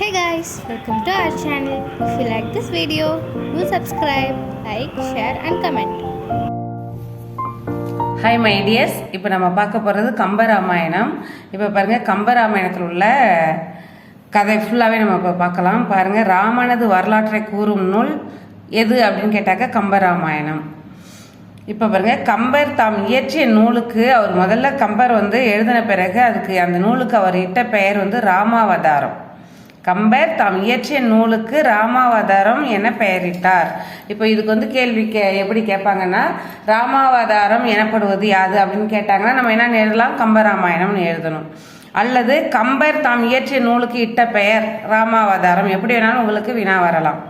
Hey guys, welcome to our channel if you like this video do subscribe like share and comment hi my dears இப்போ நம்ம பார்க்க போகிறது கம்பராமாயணம். இப்போ பாருங்கள் கம்பராமாயணத்தில் உள்ள கதை ஃபுல்லாகவே நம்ம இப்போ பார்க்கலாம். பாருங்கள் ராமனது வரலாற்றை கூறும் நூல் எது அப்படின்னு கேட்டாக்க கம்பராமாயணம். இப்போ பாருங்க கம்பர் தாம் இயற்றிய நூலுக்கு அவர் முதல்ல கம்பர் வந்து எழுதின பிறகு அதுக்கு அந்த நூலுக்கு அவர் இட்ட பெயர் வந்து ராமாவதாரம். கம்பர் தாம் இயற்றிய நூலுக்கு ராமாவதாரம் என பெயரிட்டார். இப்போ இதுக்கு வந்து கேள்வி கே எப்படி கேட்பாங்கன்னா ராமாவதாரம் எனப்படுவது யாது அப்படின்னு கேட்டாங்கன்னா நம்ம என்ன எழுதலாம்? கம்பராமாயணம்னு எழுதணும். அல்லது கம்பர் தாம் இயற்றிய நூலுக்கு இட்ட பெயர் ராமாவதாரம் எப்படி வேணாலும் உங்களுக்கு வினா வரலாம்.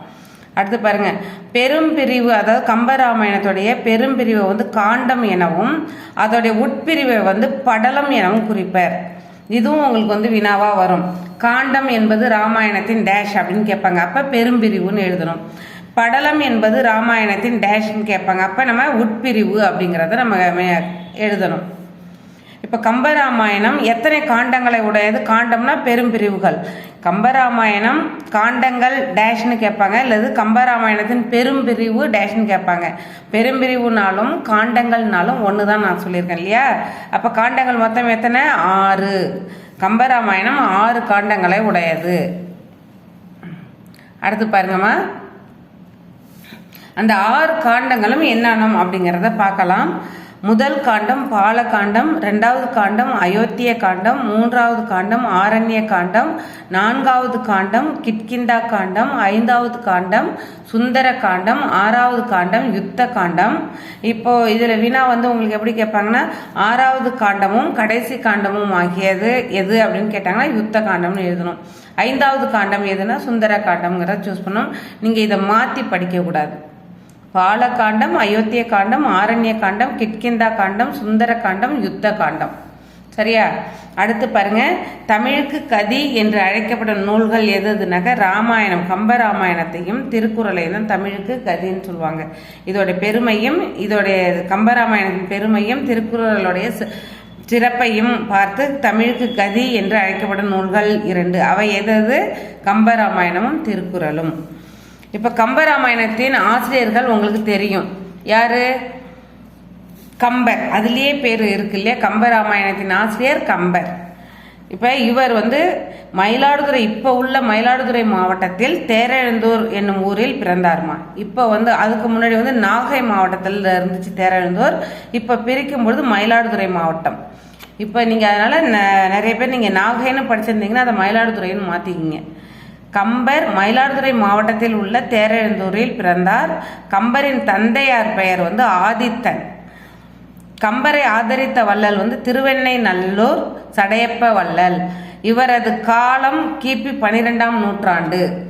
அடுத்து பாருங்க. பெரும்பிரிவு அதாவது கம்பராமாயணத்துடைய பெரும் பிரிவை வந்து காண்டம் எனவும் அதோடைய உட்பிரிவை வந்து படலம் எனவும் குறிப்பர். இதுவும் உங்களுக்கு வந்து வினாவாக வரும். காண்டம் என்பது ராமாயணத்தின் டேஷ் அப்படின்னு கேட்பாங்க. அப்போ பெரும்பிரிவுன்னு எழுதணும். படலம் என்பது ராமாயணத்தின் டேஷ்ன்னு கேட்பாங்க. அப்போ நம்ம உட்பிரிவு அப்படிங்கிறத நம்ம எழுதணும். இப்போ கம்பராமாயணம் எத்தனை காண்டங்களை உடையது? காண்டம்னா பெரும்பிரிவுகள் கம்பராமாயணம் காண்டங்கள் டேஷ்னு கேட்பாங்க. அல்லது கம்பராமாயணத்தின் பெரும் பிரிவு டேஷ்னு கேட்பாங்க. பெரும் பிரிவுனாலும் காண்டங்கள்னாலும் ஒன்று தான் நான் சொல்லியிருக்கேன் இல்லையா? அப்போ காண்டங்கள் மொத்தம் எத்தனை? ஆறு. கம்பராமாயணம் ஆறு காண்டங்களை உடையது. அடுத்து பாருங்கம்மா. அந்த ஆறு காண்டங்களும் என்னென்னும் அப்படிங்கிறத பார்க்கலாம். முதல் காண்டம் பாலகாண்டம் ரெண்டாவது காண்டம் அயோத்திய காண்டம் மூன்றாவது காண்டம் ஆரண்ய காண்டம் நான்காவது காண்டம் கிட்கிந்தா காண்டம் ஐந்தாவது காண்டம் சுந்தர காண்டம் ஆறாவது காண்டம் யுத்த காண்டம். இப்போ இதில் வினா வந்து உங்களுக்கு எப்படி கேட்பாங்கன்னா ஆறாவது காண்டமும் கடைசி காண்டமும் ஆகியது எது அப்படின்னு கேட்டாங்கன்னா யுத்த காண்டம்னு எழுதணும். ஐந்தாவது காண்டம் எதுனா சுந்தர காண்டம்ங்கிறத சூஸ் பண்ணணும். நீங்கள் இதை மாற்றி படிக்கக்கூடாது. பாலகாண்டம் அயோத்திய காண்டம் ஆரண்ய காண்டம் கிட்கிந்தா காண்டம் சுந்தர காண்டம் யுத்த காண்டம் சரியா? அடுத்து பாருங்க. தமிழுக்கு கதி என்று அழைக்கப்படும் நூல்கள் எதுனாக்க ராமாயணம் கம்ப ராமாயணத்தையும் திருக்குறளையும் தான் தமிழுக்கு கதின்னு சொல்லுவாங்க. இதோட பெருமையும் இதோடைய கம்பராமாயணத்தின் பெருமையும் திருக்குறளுடைய சிறப்பையும் பார்த்து தமிழுக்கு கதி என்று அழைக்கப்படும் நூல்கள் இரண்டு. அவை எதது கம்பராமாயணமும் திருக்குறளும். இப்போ கம்பராமாயணத்தின் ஆசிரியர்கள் உங்களுக்கு தெரியும். யாரு? கம்பர். அதுலேயே பேர் இருக்கு இல்லையா? கம்பராமாயணத்தின் ஆசிரியர் கம்பர். இப்போ இவர் வந்து மயிலாடுதுறை இப்போ உள்ள மயிலாடுதுறை மாவட்டத்தில் தேரெழுந்தூர் என்னும் ஊரில் பிறந்தார்மா? இப்போ வந்து அதுக்கு முன்னாடி வந்து நாகை மாவட்டத்தில் இருந்துச்சு தேரெழுந்தூர். இப்போ பிரிக்கும் பொழுது மயிலாடுதுறை மாவட்டம். இப்போ நீங்கள் அதனால் நிறைய பேர் நீங்கள் நாகைன்னு படிச்சிருந்தீங்கன்னா அதை மயிலாடுதுறைன்னு மாற்றிக்கிங்க கம்பர் மயிலாடுதுறை மாவட்டத்தில் உள்ள தேரெழுந்தூரில் பிறந்தார். கம்பரின் தந்தையார் பெயர் வந்து ஆதித்தன். கம்பரை ஆதரித்த வள்ளல் வந்து திருவெண்ணை நல்லூர் சடையப்ப வள்ளல். இவரது காலம் கிபி பனிரெண்டாம் நூற்றாண்டு.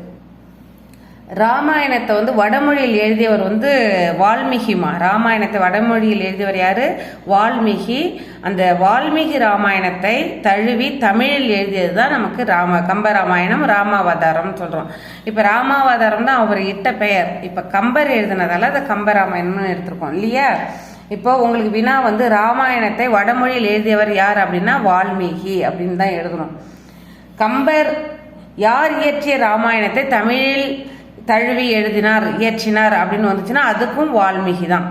ராமாயணத்தை வந்து வடமொழியில் எழுதியவர் வந்து வால்மீகிமா ராமாயணத்தை வடமொழியில் எழுதியவர் யாரு? வால்மீகி. அந்த வால்மீகி ராமாயணத்தை தழுவி தமிழில் எழுதியது தான் நமக்கு ராம கம்பராமாயணம் ராமாவதாரம் சொல்கிறோம் இப்போ ராமாவதாரம் தான் அவர் இட்ட பெயர். இப்போ கம்பர் எழுதினதால அதை கம்பராமாயணம்னு எடுத்திருக்கோம் இல்லையா? இப்போ உங்களுக்கு வினா வந்து ராமாயணத்தை வடமொழியில் எழுதியவர் யார் அப்படின்னா வால்மீகி அப்படின்னு தான் எழுதணும் கம்பர் யார் இயற்றிய ராமாயணத்தை தமிழில் தழுவி எழுதினார் இயற்றினார் அப்படின்னு வந்துச்சுன்னா அதுக்கும் வால்மீகி தான்.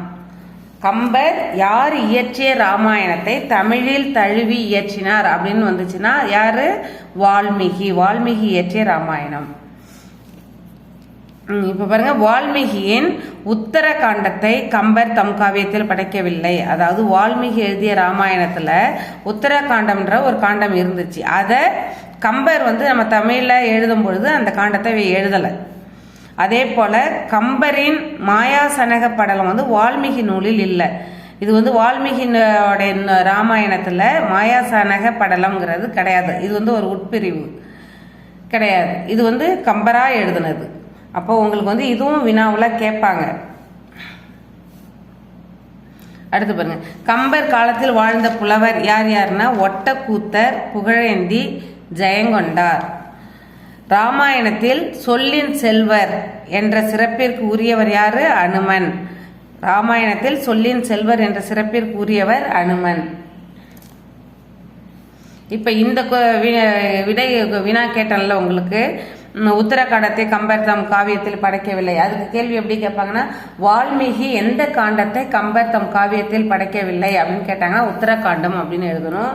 கம்பர் யார் இயற்றிய ராமாயணத்தை தமிழில் தழுவி இயற்றினார் அப்படின்னு வந்துச்சுன்னா யாரு? வால்மீகி. வால்மீகி இயற்றிய ராமாயணம். இப்போ பாருங்க வால்மீகியின் உத்தர காண்டத்தை கம்பர் தம் காவியத்தில் படைக்கவில்லை. அதாவது வால்மீகி எழுதிய ராமாயணத்தில் உத்தர காண்டம்ன்ற ஒரு காண்டம் இருந்துச்சு. அதை கம்பர் வந்து நம்ம தமிழில் எழுதும் பொழுது அந்த காண்டத்தை எழுதலை. அதே போல கம்பரின் மாயாசனக படலம் வந்து வால்மீகி நூலில் இல்லை. இது வந்து வால்மீகியோடைய ராமாயணத்தில் மாயாசனக படலம்ங்கிறது கிடையாது. இது வந்து ஒரு உட்பிரிவு. கிடையாது. இது வந்து கம்பராக எழுதுனது. அப்போ உங்களுக்கு வந்து இதுவும் வினாவில் கேட்பாங்க. அடுத்து பாருங்க. கம்பர் காலத்தில் வாழ்ந்த புலவர் யார் யாருன்னா ஒட்டக்கூத்தர் புகழேந்தி ஜெயங்கொண்டார். ராமாயணத்தில் சொல்லின் செல்வர் என்ற சிறப்பிற்கு உரியவர் யாரு? அனுமன். ராமாயணத்தில் சொல்லின் செல்வர் என்ற சிறப்பிற்கு உரியவர் அனுமன். இப்போ இந்த விடை வினா கேட்டேன்ல உங்களுக்கு. உத்தரகாண்டத்தை கம்பர் தம் காவியத்தில் படைக்கவில்லை. அதுக்கு கேள்வி எப்படி கேட்பாங்கன்னா வால்மீகி எந்த காண்டத்தை கம்பர் தம் காவியத்தில் படைக்கவில்லை அப்படின்னு கேட்டாங்கன்னா உத்தரகாண்டம் அப்படின்னு எழுதணும்.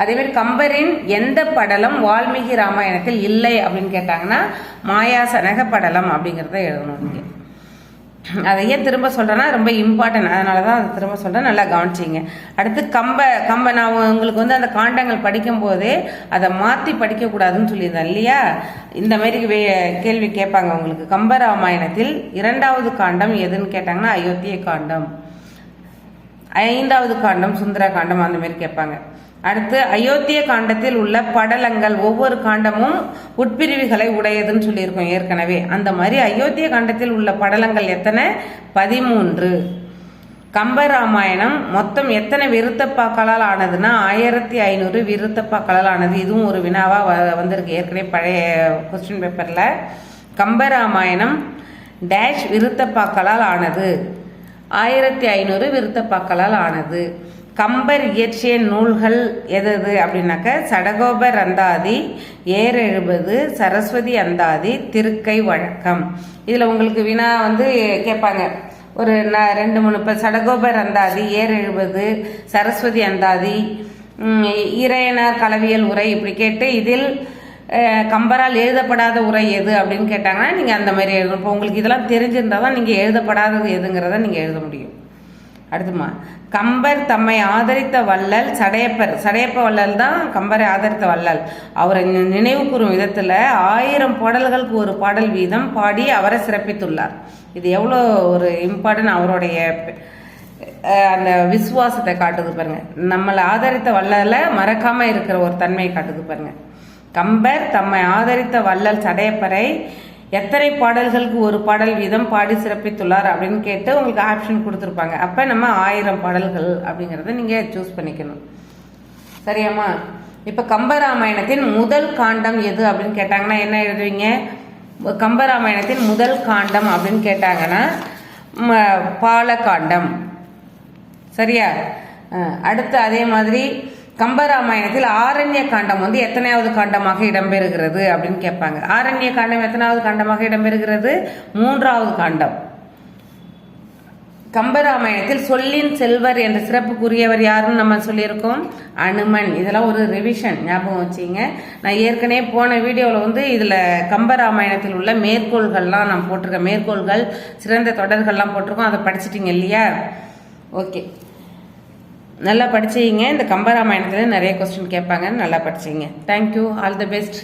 அதே மாதிரி கம்பரின் எந்த படலம் வால்மீகி ராமாயணத்தில் இல்லை அப்படின்னு கேட்டாங்கன்னா மாயாசனக படலம் அப்படிங்கிறத எழுதணும் இங்கே. அதை ஏன் திரும்ப சொல்கிறேன்னா ரொம்ப இம்பார்ட்டன்ட் அதனால தான் அதை திரும்ப சொல்கிறேன் நல்லா கவனிச்சிங்க. அடுத்து கம்ப கம்ப நான் உங்களுக்கு வந்து அந்த காண்டங்கள் படிக்கும்போதே அதை மாற்றி படிக்கக்கூடாதுன்னு சொல்லியிருந்தேன் இல்லையா? இந்த மாதிரி வே கேள்வி கேட்பாங்க உங்களுக்கு கம்பராமாயணத்தில் இரண்டாவது காண்டம் எதுன்னு கேட்டாங்கன்னா அயோத்திய காண்டம். ஐந்தாவது காண்டம் சுந்தர காண்டம் அந்த மாதிரி கேட்பாங்க. அடுத்து அயோத்திய காண்டத்தில் உள்ள படலங்கள் ஒவ்வொரு காண்டமும் உட்பிரிவுகளை உடையதுன்னு சொல்லியிருக்கோம் ஏற்கனவே. அந்த மாதிரி அயோத்திய காண்டத்தில் உள்ள படலங்கள் எத்தனை? பதிமூன்று. கம்பராமாயணம் மொத்தம் எத்தனை விருத்தப்பாக்களால் ஆனதுன்னா ஆயிரத்தி ஐநூறு விருத்தப்பாக்களால் ஆனது. இதுவும் ஒரு வினாவா வ- வந்திருக்கு ஏற்கனவே பழைய கொஸ்டின் பேப்பர்ல கம்பராமாயணம் டேஷ் விருத்தப்பாக்களால் ஆனது. ஆயிரத்தி ஐநூறு விருத்தப்பாக்களால் ஆனது. கம்பர் இயற்றிய நூல்கள் எது எது அப்படின்னாக்க சடகோபர் அந்தாதி ஏர் எழுபது சரஸ்வதி அந்தாதி திருக்கை வழக்கம். இதில் உங்களுக்கு வினா வந்து கேட்பாங்க. ஒரு ந ரெண்டு மூணு இப்போ சடகோபர் அந்தாதி ஏர் எழுபது சரஸ்வதி அந்தாதி இறையனார் கலவியல் உரை இப்படி கேட்டு இதில் கம்பரால் எழுதப்படாத உரை எது அப்படின்னு கேட்டாங்கன்னா நீங்கள் அந்த மாதிரி எழுதணும். இப்போ உங்களுக்கு இதெல்லாம் தெரிஞ்சிருந்தால் தான் நீங்கள் எழுதப்படாதது எதுங்கிறத நீங்கள் எழுத முடியும். அடுத்துமா கம்பர் தம்மை ஆதரித்த வள்ளல் சடையப்பர் சடையப்ப வள்ளல் தான் கம்பரை ஆதரித்த வள்ளல். அவரை நினைவு கூறும் விதத்தில் ஆயிரம் பாடல்களுக்கு ஒரு பாடல் வீதம் பாடி அவரை சிறப்பித்துள்ளார். இது எவ்வளோ ஒரு இம்பார்ட்டன்ட் அவருடைய அந்த விசுவாசத்தை காட்டுது பாருங்க. நம்மளை ஆதரித்த வள்ளலை மறக்காமல் இருக்கிற ஒரு தன்மையை காட்டுது பாருங்க. கம்பர் தம்மை ஆதரித்த வள்ளல் சடையப்பரை எத்தனை பாடல்களுக்கு ஒரு பாடல் வீதம் பாடி சிறப்பித்துள்ளார் அப்படின்னு கேட்டு உங்களுக்கு ஆப்ஷன் கொடுத்துருப்பாங்க. அப்போ நம்ம ஆயிரம் பாடல்கள் அப்படிங்கிறத நீங்கள் சூஸ் பண்ணிக்கணும். சரியாம்மா? இப்போ கம்பராமாயணத்தின் முதல் காண்டம் எது அப்படின்னு கேட்டாங்கன்னா என்ன எழுதுவீங்க? கம்பராமாயணத்தின் முதல் காண்டம் அப்படின்னு கேட்டாங்கன்னா ம- பாலகாண்டம். சரியா? அடுத்து அதே மாதிரி கம்பராமாயணத்தில் ஆரண்ய காண்டம் வந்து எத்தனையாவது காண்டமாக இடம்பெறுகிறது அப்படின்னு கேட்பாங்க. ஆரண்ய காண்டம் எத்தனாவது காண்டமாக இடம்பெறுகிறது? மூன்றாவது காண்டம். கம்பராமாயணத்தில் சொல்லின் செல்வர் என்ற சிறப்புக்குரியவர் யாருன்னு நம்ம சொல்லியிருக்கோம்? அனுமன். இதெல்லாம் ஒரு ரிவிஷன் ஞாபகம் வச்சுங்க. நான் ஏற்கனவே போன வீடியோவில் வந்து இதில் கம்பராமாயணத்தில் உள்ள மேற்கோள்கள்லாம் நான் போட்டிருக்கேன். மேற்கோள்கள் சிறந்த தொடர்கள்லாம் போட்டிருக்கோம். அதை படிச்சிட்டிங்க இல்லையா? ஓகே. நல்லா படிச்சீங்க. இந்த கம்பராமாயணத்தில் நிறைய கொஸ்டின் கேட்பாங்க நல்லா படிச்சிங்க. Thank you all the best